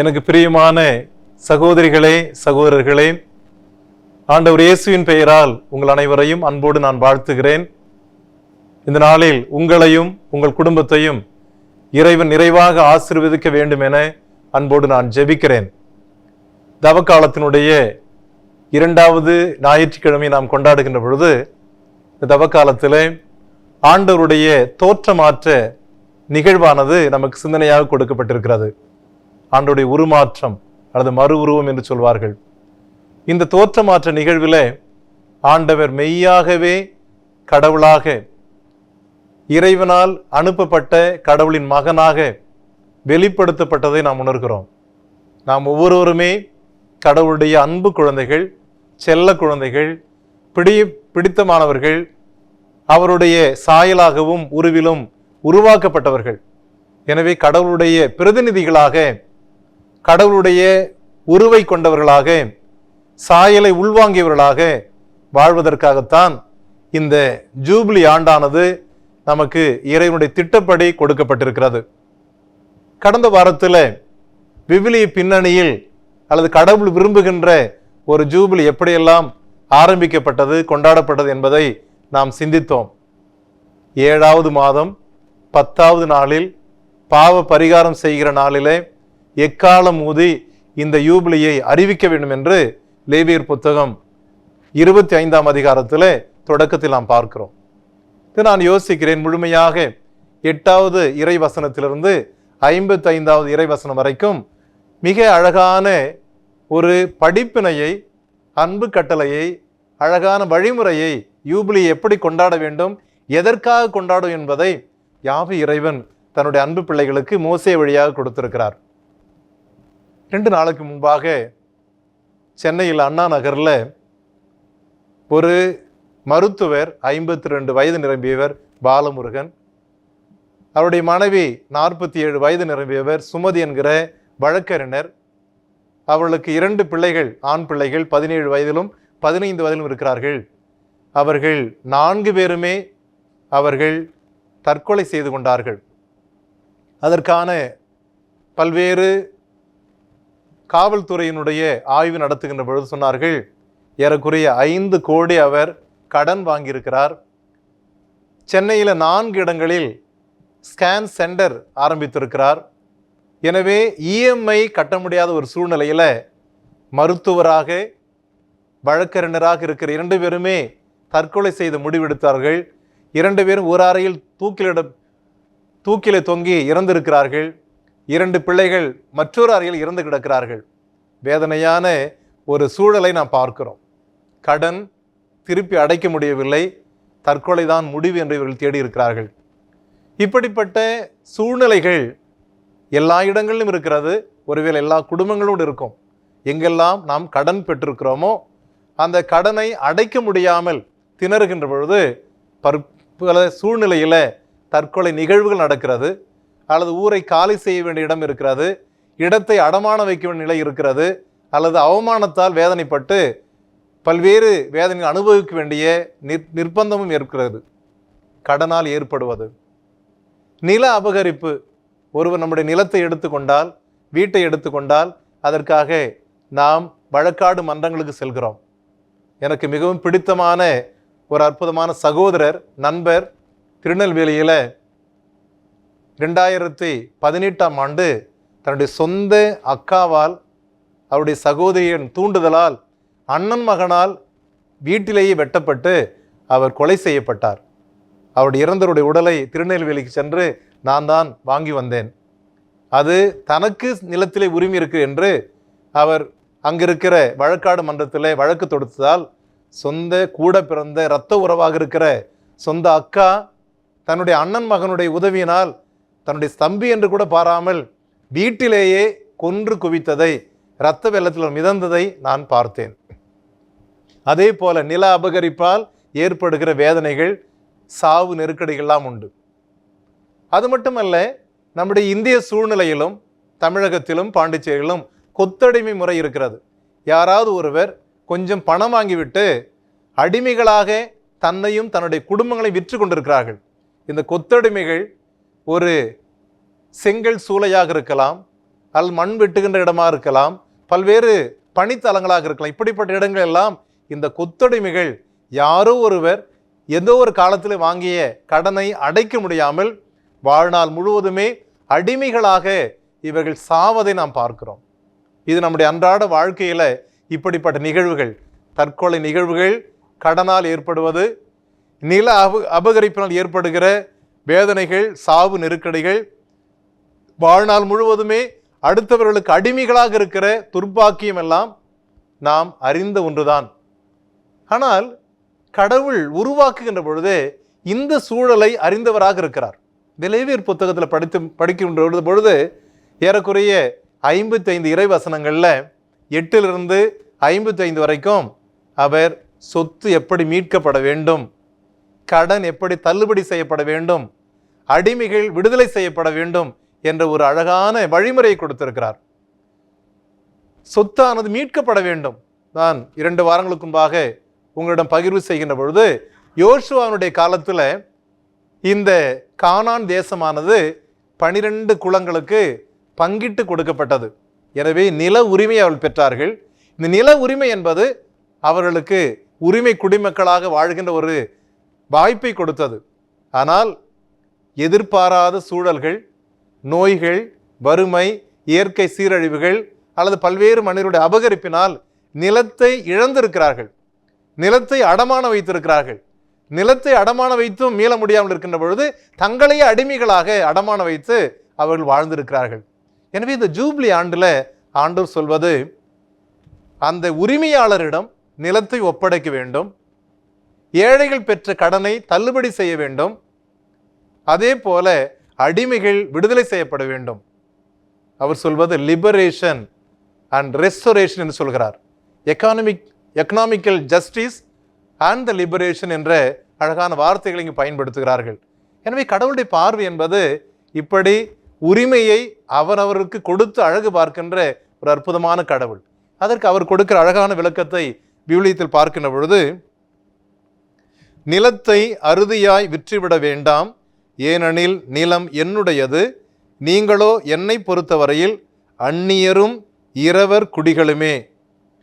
எனக்கு பிரியமான சகோதரிகளே சகோதரர்களே ஆண்டவர் இயேசுவின் பெயரால் உங்கள் அனைவரையும் அன்போடு நான் வாழ்த்துகிறேன். இந்த நாளில் உங்களையும் உங்கள் குடும்பத்தையும் இறைவன் நிறைவாக ஆசீர்வதிக்க வேண்டும் என அன்போடு நான் ஜெபிக்கிறேன். தவக்காலத்தினுடைய இரண்டாவது ஞாயிற்றுக்கிழமை நாம் கொண்டாடுகின்ற பொழுது இந்த தவக்காலத்தில் ஆண்டவருடைய தோற்றமாற்ற நிகழ்வானது நமக்கு சிந்தனையாக கொடுக்கப்பட்டிருக்கிறது. ஆண்டுடைய உருமாற்றம் அல்லது மறு உருவம் என்று சொல்வார்கள். இந்த தோற்றமாற்ற நிகழ்விலே ஆண்டவர் மெய்யாகவே கடவுளாக இறைவனால் அனுப்பப்பட்ட கடவுளின் மகனாக வெளிப்படுத்தப்பட்டதை நாம் உணர்கிறோம். நாம் ஒவ்வொருவருமே கடவுளுடைய அன்பு குழந்தைகள் செல்ல குழந்தைகள் பிடி பிடித்தமானவர்கள் அவருடைய சாயலாகவும் உருவிலும் உருவாக்கப்பட்டவர்கள். எனவே கடவுளுடைய பிரதிநிதிகளாக கடவுளுடைய உருவை கொண்டவர்களாக சாயலை உள்வாங்கியவர்களாக வாழ்வதற்காகத்தான் இந்த ஜூபிலி ஆண்டானது நமக்கு இறைவனுடைய திட்டப்படி கொடுக்கப்பட்டிருக்கிறது. கடந்த வாரத்தில் விவிலிய பின்னணியில் அல்லது கடவுள் விரும்புகின்ற ஒரு ஜூபிலி எப்படியெல்லாம் ஆரம்பிக்கப்பட்டது கொண்டாடப்பட்டது என்பதை நாம் சிந்தித்தோம். ஏழாவது மாதம் பத்தாவது நாளில் பாவ பரிகாரம் செய்கிற நாளிலே எக்காலம் ஊதி இந்த யூபிலியை அறிவிக்க வேண்டும் என்று லேவியர் புத்தகம் இருபத்தி ஐந்தாம் அதிகாரத்தில் தொடக்கத்தில் நாம் பார்க்கிறோம். இது நான் யோசிக்கிறேன். முழுமையாக எட்டாவது இறை வசனத்திலிருந்து ஐம்பத்தி ஐந்தாவது இறை வசனம் வரைக்கும் மிக அழகான ஒரு படிப்பினையை அன்பு கட்டளையை அழகான வழிமுறையை யூபிலி எப்படி கொண்டாட வேண்டும் எதற்காக கொண்டாடும் என்பதை யாவு இறைவன் தன்னுடைய அன்பு பிள்ளைகளுக்கு மோசே வழியாக கொடுத்திருக்கிறார். ரெண்டு நாளுக்கு முன்பாக சென்னையில் அண்ணா நகரில் ஒரு மருத்துவர் ஐம்பத்தி ரெண்டு வயது நிரம்பியவர் பாலமுருகன் அவருடைய மனைவி நாற்பத்தி ஏழு வயது நிரம்பியவர் சுமதி என்கிற வழக்கறிஞர். அவர்களுக்கு இரண்டு பிள்ளைகள் ஆண் பிள்ளைகள் பதினேழு வயதிலும் பதினைந்து வயதிலும் இருக்கிறார்கள். அவர்கள் நான்கு பேருமே அவர்கள் தற்கொலை செய்து கொண்டார்கள். அதற்கான பல்வேறு காவல்துறையினுடைய ஆய்வு நடத்துகின்ற பொழுது சொன்னார்கள் ஏறக்குறைய ஐந்து கோடி அவர் கடன் வாங்கியிருக்கிறார். சென்னையில் நான்கு இடங்களில் ஸ்கேன் சென்டர் ஆரம்பித்திருக்கிறார். எனவே இஎம்ஐ கட்ட முடியாத ஒரு சூழ்நிலையில் மருத்துவராக வழக்கறிஞராக இருக்கிற இரண்டு பேருமே தற்கொலை செய்து முடிவெடுத்தார்கள். இரண்டு பேரும் ஒரு அறையில் தூக்கிலிட தூக்கில தொங்கி இறந்திருக்கிறார்கள். இரண்டு பிள்ளைகள் மற்றொரு அறையில் இறந்து கிடக்கிறார்கள். வேதனையான ஒரு சூழலை நாம் பார்க்கிறோம். கடன் திருப்பி அடைக்க முடியவில்லை. தற்கொலை தான் முடிவு என்று இவர்கள் தேடி இருக்கிறார்கள். இப்படிப்பட்ட சூழ்நிலைகள் எல்லா இடங்களிலும் இருக்கிறது. ஒருவேளை எல்லா குடும்பங்களோடு இருக்கும். எங்கெல்லாம் நாம் கடன் பெற்றிருக்கிறோமோ அந்த கடனை அடைக்க முடியாமல் திணறுகின்ற பொழுது பற்பல சூழ்நிலையில் தற்கொலை நிகழ்வுகள் நடக்கிறது. அல்லது ஊரை காலி செய்ய வேண்டிய இடம் இருக்கிறது இடத்தை அடமான வைக்க வேண்டிய நிலை இருக்கிறது அல்லது அவமானத்தால் வேதனைப்பட்டு பல்வேறு வேதனை அனுபவிக்க வேண்டிய நிர் நிர்பந்தமும் இருக்கிறது கடனால் ஏற்படுவது. நில அபகரிப்பு. ஒருவர் நம்முடைய நிலத்தை எடுத்துக்கொண்டால் வீட்டை எடுத்துக்கொண்டால் அதற்காக நாம் வழக்காடு மன்றங்களுக்கு செல்கிறோம். எனக்கு மிகவும் பிடித்தமான ஒரு அற்புதமான சகோதரர் நண்பர் திருநெல்வேலியில் ரெண்டாயிரத்தி பதினெட்டாம் ஆண்டு தன்னுடைய சொந்த அக்காவால் அவருடைய சகோதரியின் தூண்டுதலால் அண்ணன் மகனால் வீட்டிலேயே வெட்டப்பட்டு அவர் கொலை செய்யப்பட்டார். அவருடைய இறந்தவருடைய உடலை திருநெல்வேலிக்கு சென்று நான் தான் வாங்கி வந்தேன். அது தனக்கு நிலத்திலே உரிமை இருக்கு என்று அவர் அங்கிருக்கிற வழக்காடு மன்றத்தில் வழக்கு தொடுத்ததால் சொந்த கூட பிறந்த இரத்த உறவாக இருக்கிற சொந்த அக்கா தன்னுடைய அண்ணன் மகனுடைய உதவியினால் தன்னுடைய ஸ்தம்பி என்று கூட பாராமல் வீட்டிலேயே கொன்று குவித்ததை இரத்த வெள்ளத்தில் மிதந்ததை நான் பார்த்தேன். அதே போல நில அபகரிப்பால் ஏற்படுகிற வேதனைகள் சாவு நெருக்கடிகள்லாம் உண்டு. அது மட்டுமல்ல நம்முடைய இந்திய சூழ்நிலையிலும் தமிழகத்திலும் பாண்டிச்சேரியிலும் கொத்தடிமை முறை இருக்கிறது. யாராவது ஒருவர் கொஞ்சம் பணம் வாங்கிவிட்டு அடிமைகளாக தன்னையும் தன்னுடைய குடும்பங்களை விற்று கொண்டிருக்கிறார்கள். இந்த கொத்தடிமைகள் ஒரு செங்கல் சூளையாக இருக்கலாம் அல் மண் வெட்டுகின்ற இடமாக இருக்கலாம் பல்வேறு பணித்தலங்களாக இருக்கலாம். இப்படிப்பட்ட இடங்கள் எல்லாம் இந்த கொத்தடிமைகள் யாரோ ஒருவர் ஏதோ ஒரு காலத்தில் வாங்கிய கடனை அடைக்க முடியாமல் வாழ்நாள் முழுவதுமே அடிமைகளாக இவர்கள் சாவதை நாம் பார்க்கிறோம். இது நம்முடைய அன்றாட வாழ்க்கையில் இப்படிப்பட்ட நிகழ்வுகள். தற்கொலை நிகழ்வுகள் கடனால் ஏற்படுவது நில அப அபகரிப்பினால் ஏற்படுகிற வேதனைகள் சாவு நெருக்கடிகள் வாழ்நாள் முழுவதுமே அடுத்தவர்களுக்கு அடிமைகளாக இருக்கிற துர்ப்பாக்கியம் எல்லாம் நாம் அறிந்த ஒன்றுதான். ஆனால் கடவுள் உருவாக்குகின்ற பொழுது இந்த சூழலை அறிந்தவராக இருக்கிறார். இந்த லேவியர் புத்தகத்தில் படித்து படிக்கின்ற பொழுது ஏறக்குறைய ஐம்பத்தைந்து இறை வசனங்களில் எட்டிலிருந்து ஐம்பத்தைந்து வரைக்கும் அவர் சொத்து எப்படி மீட்கப்பட வேண்டும் கடன் எப்படி தள்ளுபடி செய்யப்பட வேண்டும்? அடிமைகள் விடுதலை செய்யப்பட வேண்டும் என்ற ஒரு அழகான வழிமுறையை கொடுத்திருக்கிறார். சொத்தானது மீட்கப்பட வேண்டும். நான் இரண்டு வாரங்களுக்கு முன்பாக உங்களிடம் பகிர்வு செய்கின்ற பொழுது யோசுவானுடைய காலத்தில் இந்த கானான் தேசமானது பனிரெண்டு குளங்களுக்கு பங்கிட்டு கொடுக்கப்பட்டது. எனவே நில உரிமை அவள் பெற்றார்கள். இந்த நில உரிமை என்பது அவர்களுக்கு உரிமை குடிமக்களாக வாழ்கின்ற ஒரு வாய்ப்பை கொடுத்தது. ஆனால் எதிர்பாராத சூழல்கள் நோய்கள் வறுமை இயற்கை சீரழிவுகள் அல்லது பல்வேறு மனிதருடைய அபகரிப்பினால் நிலத்தை இழந்திருக்கிறார்கள். நிலத்தை அடமான வைத்திருக்கிறார்கள். நிலத்தை அடமான வைத்தும் மீள முடியாமல் இருக்கின்ற பொழுது தங்களையே அடிமைகளாக அடமான வைத்து அவர்கள் வாழ்ந்திருக்கிறார்கள். எனவே இந்த ஜூப்ளி ஆண்டில் ஆண்டவர் சொல்வது அந்த உரிமையாளரிடம் நிலத்தை ஒப்படைக்க வேண்டும். ஏழைகள் பெற்ற கடனை தள்ளுபடி செய்ய வேண்டும். அதே போல அடிமைகள் விடுதலை செய்யப்பட வேண்டும். அவர் சொல்வது லிபரேஷன் அண்ட் ரெஸ்டோரேஷன் என்று சொல்கிறார். Economic economical justice and the liberation என்ற அழகான வார்த்தைகளை இங்கு பயன்படுத்துகிறார்கள். எனவே கடவுளுடைய பார்வை என்பது இப்படி உரிமையை அவரவருக்கு கொடுத்து அழகு பார்க்கின்ற ஒரு அற்புதமான கடவுள். அதற்கு அவர் கொடுக்கிற அழகான விளக்கத்தை விவிலியத்தில் பார்க்கின்ற பொழுது நிலத்தை அறுதியாய் விற்றுவிட வேண்டாம். ஏனெனில் நிலம் என்னுடையது. நீங்களோ என்னை பொறுத்தவரையில் அந்நியரும் இரவர் குடிகளுமே.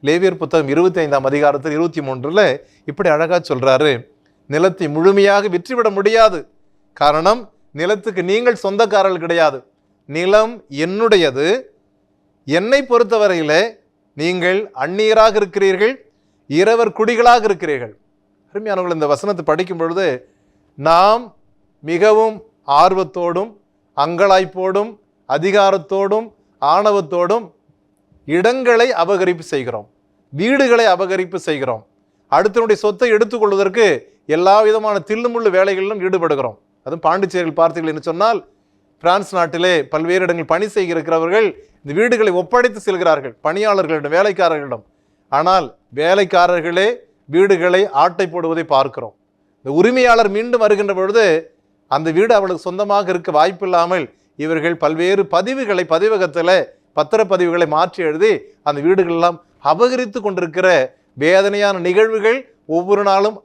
லேவியர் புத்தகம் இருபத்தி ஐந்தாம் அதிகாரத்தில் இருபத்தி மூன்றில் இப்படி அழகாக சொல்கிறாரு நிலத்தை முழுமையாக விற்றுவிட முடியாது. காரணம் நிலத்துக்கு நீங்கள் சொந்தக்காரர்கள் கிடையாது. நிலம் என்னுடையது. என்னை பொறுத்தவரையில் நீங்கள் அந்நியராக இருக்கிறீர்கள் இரவர் குடிகளாக இருக்கிறீர்கள். அருமையானவர்கள் இந்த வசனத்தை படிக்கும் பொழுது நாம் மிகவும் ஆர்வத்தோடும் அங்கலாய்ப்போடும் அதிகாரத்தோடும் ஆணவத்தோடும் இடங்களை அபகரிப்பு செய்கிறோம். வீடுகளை அபகரிப்பு செய்கிறோம். அடுத்தனுடைய சொத்தை எடுத்துக்கொள்வதற்கு எல்லா விதமான தில்லுமுள்ளு வேலைகளிலும் ஈடுபடுகிறோம். அதுவும் பாண்டிச்சேரியில் பார்த்தீர்கள் என்று சொன்னால் பிரான்ஸ் நாட்டிலே பல்வேறு இடங்கள் பணி செய்கிறவர்கள் இந்த வீடுகளை ஒப்படைத்து செல்கிறார்கள் பணியாளர்களிடம் வேலைக்காரர்களிடம். ஆனால் வேலைக்காரர்களே வீடுகளை ஆட்டை போடுவதை பார்க்கிறோம். இந்த உரிமையாளர் மீண்டும் வருகின்ற பொழுது அந்த வீடு அவளுக்கு சொந்தமாக இருக்க வாய்ப்பில்லாமல் இவர்கள் பல்வேறு பதிவுகளை பதிவகத்தில் பத்திரப்பதிவுகளை மாற்றி எழுதி அந்த வீடுகளெல்லாம் அபகரித்து கொண்டிருக்கிற வேதனையான நிகழ்வுகள் ஒவ்வொரு நாளும்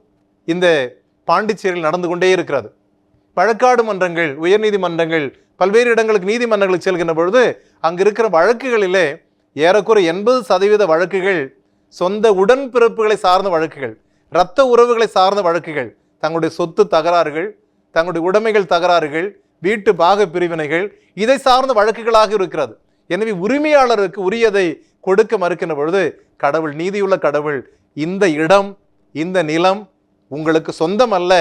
இந்த பாண்டிச்சேரியில் நடந்து கொண்டே இருக்கிறது. வழக்காடு மன்றங்கள் உயர்நீதிமன்றங்கள் பல்வேறு இடங்களுக்கு நீதிமன்றங்களுக்கு செல்கின்ற பொழுது அங்கு இருக்கிற வழக்குகளிலே ஏறக்குறை எண்பது சதவீத வழக்குகள் சொந்த உடன்பிறப்புகளை சார்ந்த வழக்குகள் இரத்த உறவுகளை சார்ந்த வழக்குகள் தங்களுடைய சொத்து தகராறுகள் தங்களுடைய உடைமைகள் தகராறுகள் வீட்டு பாக பிரிவினைகள் இதை சார்ந்த வழக்குகளாக இருக்கிறது. எனவே உரிமையாளருக்கு உரியதை கொடுக்க மறுக்கின்ற பொழுது கடவுள் நீதியுள்ள கடவுள் இந்த இடம் இந்த நிலம் உங்களுக்கு சொந்தம் அல்ல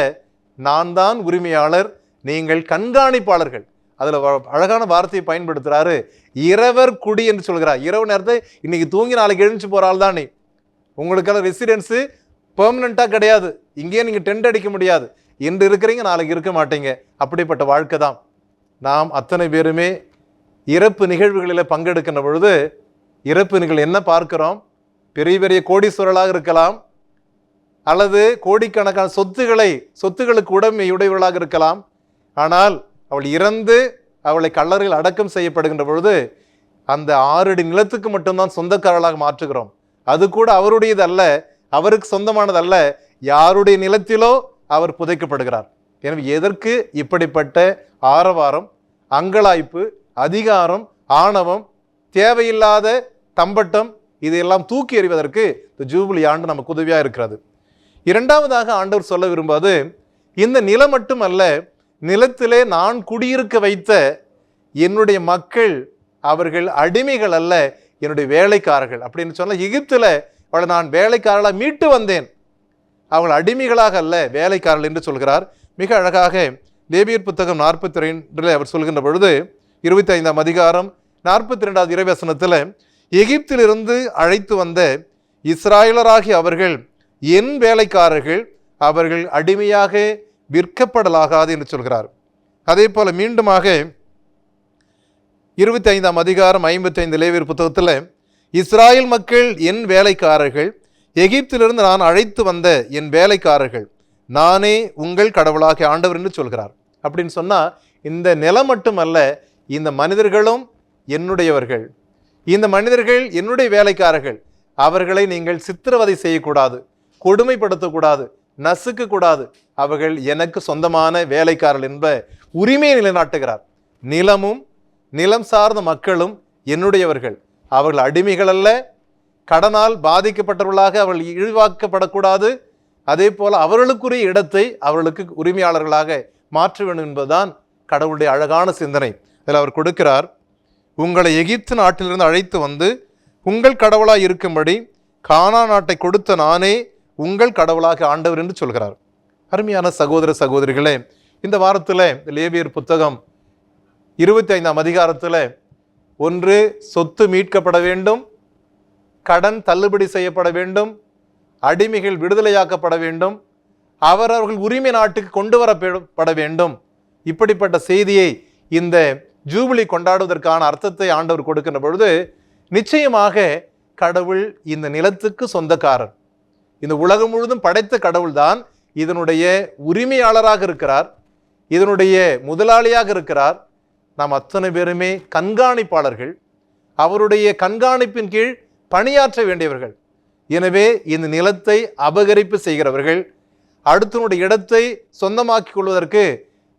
நான் தான் உரிமையாளர் நீங்கள் கண்காணிப்பாளர்கள். அதில் வ- அழகான வார்த்தையை பயன்படுத்துகிறாரு இரவர் குடி என்று சொல்கிறார். இரவு நேரத்தை இன்னைக்கு தூங்கி நாளைக்கு எழுந்துச்சு போகிறாள் தான் நீ. உங்களுக்கான ரெசிடென்ஸு பெர்மனண்ட்டாக கிடையாது. இங்கேயே நீங்கள் டென்ட் அடிக்க முடியாது. இன்று இருக்கிறீங்க நாளைக்கு இருக்க மாட்டீங்க. அப்படிப்பட்ட வாழ்க்கை தான். நாம் அத்தனை பேருமே இறப்பு நிகழ்வுகளில் பங்கெடுக்கின்ற பொழுது இறப்பு நிகழ்வு என்ன பார்க்கிறோம்? பெரிய பெரிய கோடீஸ்வரலாக இருக்கலாம் அல்லது கோடிக்கணக்கான சொத்துக்களை சொத்துக்களுக்கு உடைமை உடையவர்களாக இருக்கலாம். ஆனால் அவள் இறந்து அவளை கல்லறையில் அடக்கம் செய்யப்படுகின்ற பொழுது அந்த ஆறடி நிலத்துக்கு மட்டும்தான் சொந்தக்காரர்களாக மாற்றுகிறோம். அது கூட அவருடையது அல்ல அவருக்கு சொந்தமானது அல்ல யாருடைய நிலத்திலோ அவர் புதைக்கப்படுகிறார். எனவே எதற்கு இப்படிப்பட்ட ஆரவாரம் அங்கலாய்ப்பு அதிகாரம் ஆணவம் தேவையில்லாத தம்பட்டம் இதையெல்லாம் தூக்கி எறிவதற்கு இந்த ஜூபிலி ஆண்டு நமக்கு உதவியாக இருக்கிறது. இரண்டாவதாக ஆண்டவர் சொல்ல விரும்புவது இந்த நிலம் மட்டுமல்ல நிலத்திலே நான் குடியிருக்க வைத்த என்னுடைய மக்கள் அவர்கள் அடிமைகள் அல்ல என்னுடைய வேலைக்காரர்கள் அப்படின்னு சொன்னால் எகிப்தில் அவளை நான் வேலைக்காரர்களாக மீட்டு வந்தேன். அவள் அடிமைகளாக அல்ல வேலைக்காரர்கள் என்று சொல்கிறார். மிக அழகாக தேவியர் புத்தகம் நாற்பத்தி ரெண்டில் அவர் சொல்கின்ற பொழுது இருபத்தி ஐந்தாம் அதிகாரம் நாற்பத்தி ரெண்டாவது இறைவசனத்தில் எகிப்திலிருந்து அழைத்து வந்த இஸ்ராயலராகி அவர்கள் என் வேலைக்காரர்கள் அவர்கள் அடிமையாக விற்கப்படலாகாது என்று சொல்கிறார். அதே போல் மீண்டுமாக இருபத்தி ஐந்தாம் அதிகாரம் ஐம்பத்தி ஐந்து லேவியர் புத்தகத்தில் இஸ்ராயல் மக்கள் என் வேலைக்காரர்கள் எகிப்திலிருந்து நான் அழைத்து வந்த என் வேலைக்காரர்கள் நானே உங்கள் கடவுளாக ஆண்டவர் என்று சொல்கிறார். அப்படின்னு சொன்னால் இந்த நிலம் மட்டுமல்ல இந்த மனிதர்களும் என்னுடையவர்கள். இந்த மனிதர்கள் என்னுடைய வேலைக்காரர்கள். அவர்களை நீங்கள் சித்திரவதை செய்யக்கூடாது கொடுமைப்படுத்தக்கூடாது நசுக்கக்கூடாது. அவர்கள் எனக்கு சொந்தமான வேலைக்காரர்கள் என்ப உரிமையை நிலைநாட்டுகிறார். நிலமும் நிலம் சார்ந்த மக்களும் என்னுடையவர்கள். அவர்கள் அடிமைகள் அல்ல கடனால் பாதிக்கப்பட்டவர்களாக அவர்கள் இழிவாக்கப்படக்கூடாது. அதே போல் அவர்களுக்குரிய இடத்தை அவர்களுக்கு உரிமையாளர்களாக மாற்ற வேண்டும் என்பதுதான் கடவுளுடைய அழகான சிந்தனை. இதில் அவர் கொடுக்கிறார் உங்களை எகிப்து நாட்டிலிருந்து அழைத்து வந்து உங்கள் கடவுளாக இருக்கும்படி கானா நாட்டை கொடுத்த நானே உங்கள் கடவுளாக ஆண்டவர் என்று சொல்கிறார். அருமையான சகோதர சகோதரிகளே இந்த வாரத்தில் லேவியர் புத்தகம் இருபத்தி ஐந்தாம் அதிகாரத்தில் ஒன்று சொத்து மீட்கப்பட வேண்டும் கடன் தள்ளுபடி செய்யப்பட வேண்டும் அடிமைகள் விடுதலையாக்கப்பட வேண்டும் அவரவர்கள் உரிமை நாட்டுக்கு கொண்டு வரப்பட வேண்டும். இப்படிப்பட்ட செய்தியை இந்த ஜூபிலி கொண்டாடுவதற்கான அர்த்தத்தை ஆண்டவர் கொடுக்கின்ற பொழுது நிச்சயமாக கடவுள் இந்த நிலத்துக்கு சொந்தக்காரர். இந்த உலகம் முழுதும் படைத்த கடவுள்தான் இதனுடைய உரிமையாளராக இருக்கிறார் இதனுடைய முதலாளியாக இருக்கிறார் நாம் அத்தனை பேருமே கண்காணிப்பாளர்கள். அவருடைய கண்காணிப்பின் கீழ் பணியாற்ற வேண்டியவர்கள். எனவே இந்த நிலத்தை அபகரிப்பு செய்கிறவர்கள் அடுத்தனுடைய இடத்தை சொந்தமாக்கிக் கொள்வதற்கு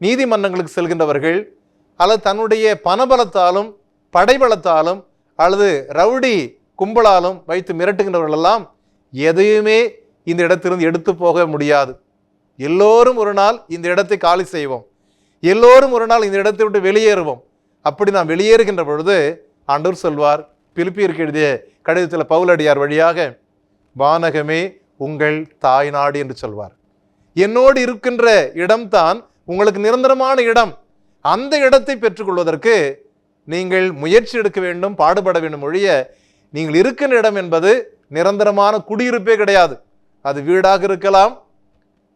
நீதிமன்றங்களுக்கு செல்கின்றவர்கள் அல்லது தன்னுடைய பணபலத்தாலும் படைபலத்தாலும் அல்லது ரவுடி கும்பலாலும் வைத்து மிரட்டுகின்றவர்கள் எல்லாம் எதையுமே இந்த இடத்திலிருந்து எடுத்து போக முடியாது. எல்லோரும் ஒரு நாள் இந்த இடத்தை காலி செய்வோம். எல்லோரும் ஒரு நாள் இந்த இடத்தை விட்டு வெளியேறுவோம். அப்படி நாம் வெளியேறுகின்ற பொழுது ஆண்டவர் சொல்வார் பிலிப்பியருக்கு எழுதிய கடிதத்தில் பவுலடியார் வழியாக வானகமே உங்கள் தாய் நாடு என்று சொல்வார். என்னோடு இருக்கின்ற இடம்தான் உங்களுக்கு நிரந்தரமான இடம். அந்த இடத்தை பெற்றுக்கொள்வதற்கு நீங்கள் முயற்சி எடுக்க வேண்டும் பாடுபட வேண்டும் ஒழிய நீங்கள் இருக்கின்ற இடம் என்பது நிரந்தரமான குடியிருப்பே கிடையாது. அது வீடாக இருக்கலாம்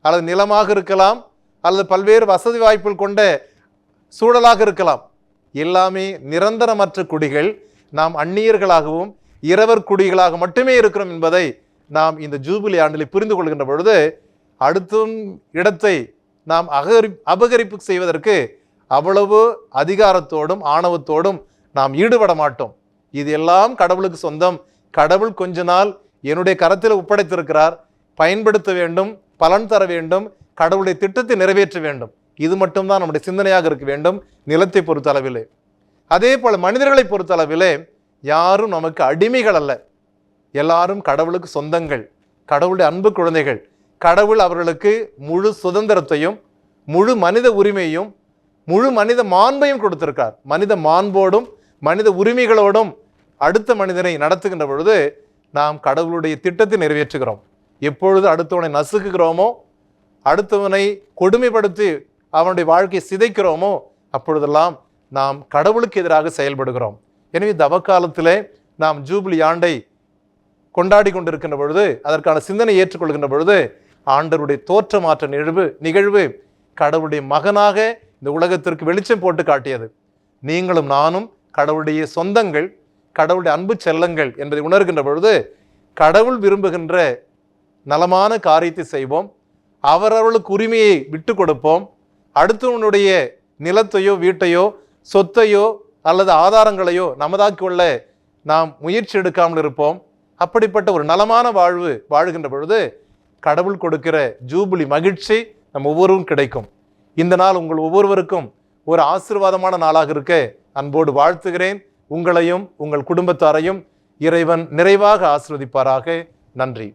அல்லது நிலமாக இருக்கலாம் அல்லது பல்வேறு வசதி வாய்ப்புகள் கொண்ட சூழலாக இருக்கலாம். எல்லாமே நிரந்தரமற்ற குடிகள் நாம் அந்நியர்களாகவும் இரவர் குடிகளாக மட்டுமே இருக்கிறோம் என்பதை நாம் இந்த ஜூபிலி ஆண்டில் புரிந்து கொள்கின்ற பொழுது அடுத்தும் இடத்தை நாம் அகரி அபகரிப்பு செய்வதற்கு அவ்வளவு அதிகாரத்தோடும் ஆணவத்தோடும் நாம் ஈடுபட மாட்டோம். இது எல்லாம் கடவுளுக்கு சொந்தம். கடவுள் கொஞ்ச நாள் என்னுடைய கரத்தில் ஒப்படைத்திருக்கிறார். பயன்படுத்த வேண்டும் பலன் தர வேண்டும். கடவுளுடைய திட்டத்தை நிறைவேற்ற வேண்டும். இது மட்டும்தான் நம்முடைய சிந்தனையாக இருக்க வேண்டும் நிலத்தை பொறுத்த அளவிலே. அதே போல் மனிதர்களை பொறுத்த அளவிலே யாரும் நமக்கு அடிமைகள் அல்ல. எல்லாரும் கடவுளுக்கு சொந்தங்கள் கடவுளுடைய அன்பு குழந்தைகள். கடவுள் அவர்களுக்கு முழு சுதந்திரத்தையும் முழு மனித உரிமையும் முழு மனித மாண்பையும் கொடுத்திருக்கார். மனித மாண்போடும் மனித உரிமைகளோடும் அடுத்த மனிதனை நடத்துகின்ற பொழுது நாம் கடவுளுடைய திட்டத்தை நிறைவேற்றுகிறோம். எப்பொழுது அடுத்தவனை நசுக்குகிறோமோ அடுத்தவனை கொடுமைப்படுத்தி அவனுடைய வாழ்க்கையை சிதைக்கிறோமோ அப்பொழுதெல்லாம் நாம் கடவுளுக்கு எதிராக செயல்படுகிறோம். எனவே தவக்காலத்திலே நாம் ஜூபிலி ஆண்டை கொண்டாடி கொண்டிருக்கின்ற பொழுது அதற்கான சிந்தனை ஏற்றுக்கொள்கின்ற பொழுது ஆண்டருடைய தோற்ற மாற்ற நிகழ்வு நிகழ்வு கடவுளுடைய மகனாக இந்த உலகத்திற்கு வெளிச்சம் போட்டு காட்டியது. நீங்களும் நானும் கடவுளுடைய சொந்தங்கள் கடவுளுடைய அன்பு செல்லங்கள் என்பதை உணர்கின்ற பொழுது கடவுள் விரும்புகின்ற நலமான காரியத்தை செய்வோம். அவரவர்களுக்கு உரிமையை விட்டு கொடுப்போம். அடுத்தவனுடைய நிலத்தையோ வீட்டையோ சொத்தையோ அல்லது ஆதாரங்களையோ நமதாக்கி கொள்ள நாம் முயற்சி எடுக்காமல் இருப்போம். அப்படிப்பட்ட ஒரு நலமான வாழ்வு வாழ்கின்ற பொழுது கடவுள் கொடுக்கிற ஜூபிலி மகிழ்ச்சி நம் ஒவ்வொருவரும் கிடைக்கும். இந்த நாள் உங்கள் ஒவ்வொருவருக்கும் ஒரு ஆசீர்வாதமான நாளாக இருக்க அன்போடு வாழ்த்துகிறேன். உங்களையும் உங்கள் குடும்பத்தாரையும் இறைவன் நிறைவாக ஆசிர்வதிப்பாராக. நன்றி.